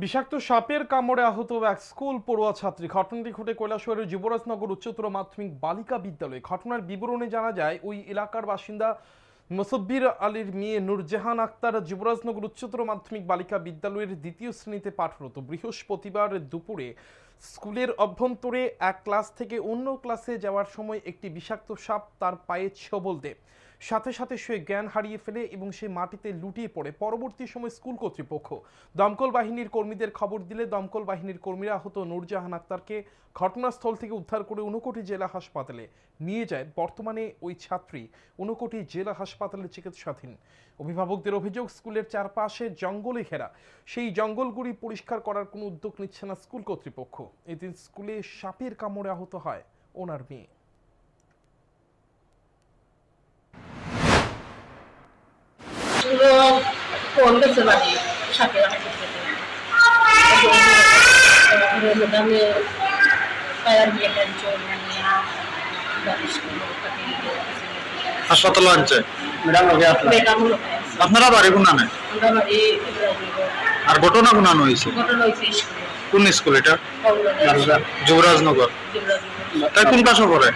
বিষাক্ত সাপের কামড়ে আহত এক স্কুল পড়ুয়া ছাত্রী। ঘটনাটি ঘটে কৈলাসহরের যুবরাজনগর উচ্চতর মাধ্যমিক বালিকা বিদ্যালয়ে। ঘটনার বিবরণে জানা যায়, ওই এলাকার বাসিন্দা মুসব্বির আলীর মেয়ে নূরজাহান আক্তার যুবরাজনগর উচ্চতর মাধ্যমিক বালিকা বিদ্যালয়ের দ্বিতীয় শ্রেণীতে পাঠরত। বৃহস্পতিবার দুপুরে স্কুলের অভ্যন্তরে এক ক্লাস থেকে অন্য ক্লাসে যাওয়ার সময় একটি বিষাক্ত সাপ তার পায়ে ছবল দেয়। সাথে সাথে সে জ্ঞান হারিয়ে ফেলে এবং সে মাটিতে লুটিয়ে পড়ে। পরবর্তী সময় স্কুল কর্তৃপক্ষ দমকল বাহিনীর কর্মীদের খবর দিলে দমকল বাহিনীর কর্মীরা আহত নূরজাহান আক্তারকে ঘটনাস্থল থেকে উদ্ধার করে ঊনকোটি জেলা হাসপাতালে নিয়ে যায়। বর্তমানে ওই ছাত্রী ঊনকোটি জেলা হাসপাতালে চিকিৎসাধীন। অভিভাবকদের অভিযোগ, স্কুলের চারপাশে জঙ্গলে ঘেরা। সেই জঙ্গলগুলি পরিষ্কার করার কোনো উদ্যোগ নিচ্ছে না স্কুল কর্তৃপক্ষ। এদিন স্কুলে সাপের কামড়ে আহত হয় ওনার মেয়ে। ফোন আমি হাসপাতালে আনছে? আসলাম বেটাগুলো আপনারা বাড়ি বাড়ি ইব্রাহিমনগর। আর ঘটনা কোনানো হয়েছে? ঘটনা হয়েছে স্কুলে। কোন স্কুল এটা? যুবরাজনগর। তাই কোন ক্লাসে পড়ে।